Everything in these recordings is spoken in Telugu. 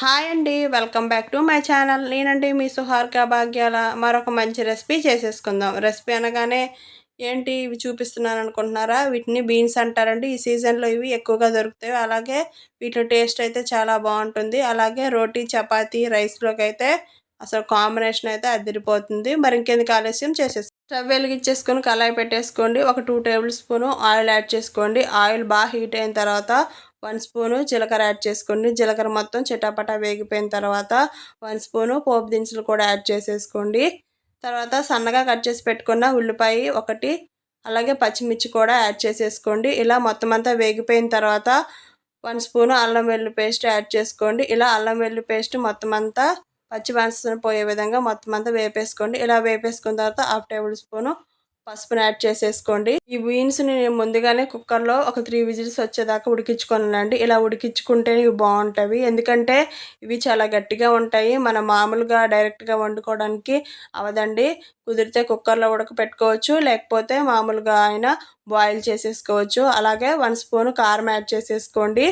హాయ్ అండి welcome back to my channel. నేనండి మీ సుహార్క భాగ్యాల. మరొక మంచి రెసిపీ చేసేసుకుందాం. రెసిపీ అనగానే ఏంటి? ఇవి చూపిస్తున్నాను అనుకుంటున్నారా? వీటిని బీన్స్ అంటారండి. ఈ సీజన్లో ఇవి ఎక్కువగా దొరుకుతాయి. అలాగే వీటి టేస్ట్ అయితే చాలా బాగుంటుంది. అలాగే రోటీ చపాతీ రైస్లోకి అయితే అసలు కాంబినేషన్ అయితే అదిరిపోతుంది. మరి ఇంకెందుకు ఆలస్యం? చేసేసి స్టవ్ వెలిగించేసుకొని కళాయి పెట్టేసుకోండి. ఒక two table spoon oil add చేసుకోండి. ఆయిల్ బాగా హీట్ అయిన తర్వాత వన్ స్పూను జీలకర్ర యాడ్ చేసుకోండి. జీలకర్ర మొత్తం చిటాపటా వేగిపోయిన తర్వాత వన్ స్పూను పోపు దినుసులు కూడా యాడ్ చేసేసుకోండి. తర్వాత సన్నగా కట్ చేసి పెట్టుకున్న ఉల్లిపాయ ఒకటి అలాగే పచ్చిమిర్చి కూడా యాడ్ చేసేసుకోండి. ఇలా మొత్తం అంతా వేగిపోయిన తర్వాత వన్ స్పూను అల్లం వెల్లుల్లి పేస్ట్ యాడ్ చేసుకోండి. ఇలా అల్లం వెల్లుల్లి పేస్ట్ మొత్తం అంతా పచ్చి వాసన పోయే విధంగా మొత్తం అంతా వేపేసుకోండి. ఇలా వేపేసుకున్న తర్వాత హాఫ్ టేబుల్ స్పూను పసుపుని యాడ్ చేసేసుకోండి. ఈ బీన్స్ని నేను ముందుగానే కుక్కర్లో ఒక త్రీ విజిల్స్ వచ్చేదాకా ఉడికించుకోనండి. ఇలా ఉడికించుకుంటే ఇవి బాగుంటాయి. ఎందుకంటే ఇవి చాలా గట్టిగా ఉంటాయి. మన మామూలుగా డైరెక్ట్గా వండుకోవడానికి అవదండి. కుదిరితే కుక్కర్లో ఉడకపెట్టుకోవచ్చు. లేకపోతే మామూలుగా అయినా బాయిల్ చేసేసుకోవచ్చు. అలాగే వన్ స్పూన్ కారం యాడ్ చేసేసుకోండి.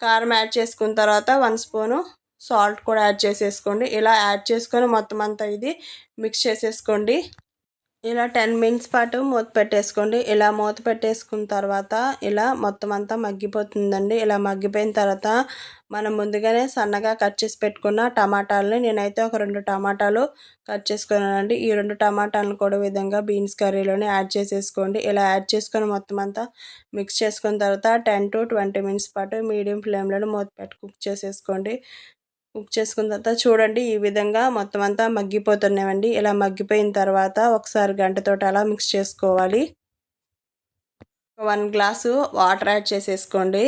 కారం యాడ్ చేసుకున్న తర్వాత వన్ స్పూను సాల్ట్ కూడా యాడ్ చేసేసుకోండి. ఇలా యాడ్ చేసుకొని మొత్తం అంతా ఇది మిక్స్ చేసేసుకోండి. ఇలా టెన్ మినిట్స్ పాటు మూత పెట్టేసుకోండి. ఇలా మూత పెట్టేసుకున్న తర్వాత ఇలా మొత్తం అంతా మగ్గిపోతుందండి. ఇలా మగ్గిపోయిన తర్వాత మనం ముందుగానే సన్నగా కట్ చేసి పెట్టుకున్న టమాటాలని నేనైతే ఒక రెండు టమాటాలు కట్ చేసుకున్నానండి. ఈ రెండు టమాటాలను కూడా విధంగా బీన్స్ కర్రీలోనే యాడ్ చేసేసుకోండి. ఇలా యాడ్ చేసుకొని మొత్తం అంతా మిక్స్ చేసుకున్న తర్వాత టెన్ టు ట్వంటీ మినిట్స్ పాటు మీడియం ఫ్లేమ్లో మూత పెట్టి కుక్ చేసేసుకోండి. కుక్ చేసుకున్న తర్వాత చూడండి ఈ విధంగా మొత్తం అంతా మగ్గిపోతున్నాయండి. ఇలా మగ్గిపోయిన తర్వాత ఒకసారి గంటతో అలా మిక్స్ చేసుకోవాలి. వన్ గ్లాసు వాటర్ యాడ్ చేసేసుకోండి.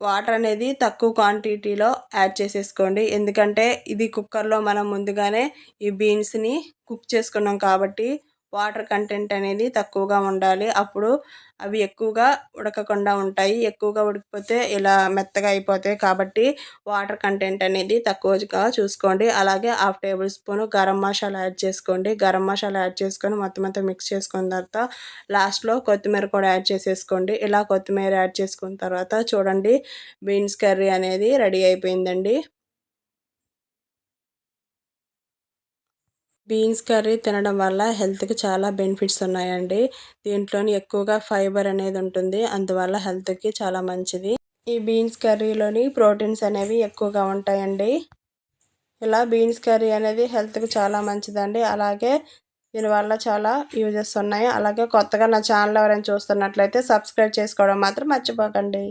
వాటర్ అనేది తక్కువ క్వాంటిటీలో యాడ్ చేసేసుకోండి. ఎందుకంటే ఇది కుక్కర్లో మనం ముందుగానే ఈ బీన్స్ని కుక్ చేసుకున్నాం కాబట్టి వాటర్ కంటెంట్ అనేది తక్కువగా ఉండాలి. అప్పుడు అవి ఎక్కువగా ఉడకకుండా ఉంటాయి. ఎక్కువగా ఉడికిపోతే ఇలా మెత్తగా అయిపోతాయి. కాబట్టి వాటర్ కంటెంట్ అనేది తక్కువగా చూసుకోండి. అలాగే half tablespoon garam masala add చేసుకోండి. గరం మసాలా యాడ్ చేసుకొని మొత్తం అంతా మిక్స్ చేసుకున్న తర్వాత లాస్ట్లో కొత్తిమీర కూడా యాడ్ చేసేసుకోండి. ఇలా కొత్తిమీర యాడ్ చేసుకున్న తర్వాత చూడండి బీన్స్ కర్రీ అనేది రెడీ అయిపోయిందండి. బీన్స్ కర్రీ తినడం వల్ల హెల్త్కి చాలా బెనిఫిట్స్ ఉన్నాయండి. దీంట్లోని ఎక్కువగా ఫైబర్ అనేది ఉంటుంది. అందువల్ల హెల్త్కి చాలా మంచిది. ఈ బీన్స్ కర్రీలోని ప్రోటీన్స్ అనేవి ఎక్కువగా ఉంటాయండి. ఇలా బీన్స్ కర్రీ అనేది హెల్త్కి చాలా మంచిదండి. అలాగే దీనివల్ల చాలా యూజెస్ ఉన్నాయి. అలాగే కొత్తగా నా ఛానల్ ఎవరైనా చూస్తున్నట్లయితే సబ్స్క్రైబ్ చేసుకోవడం మాత్రం మర్చిపోకండి.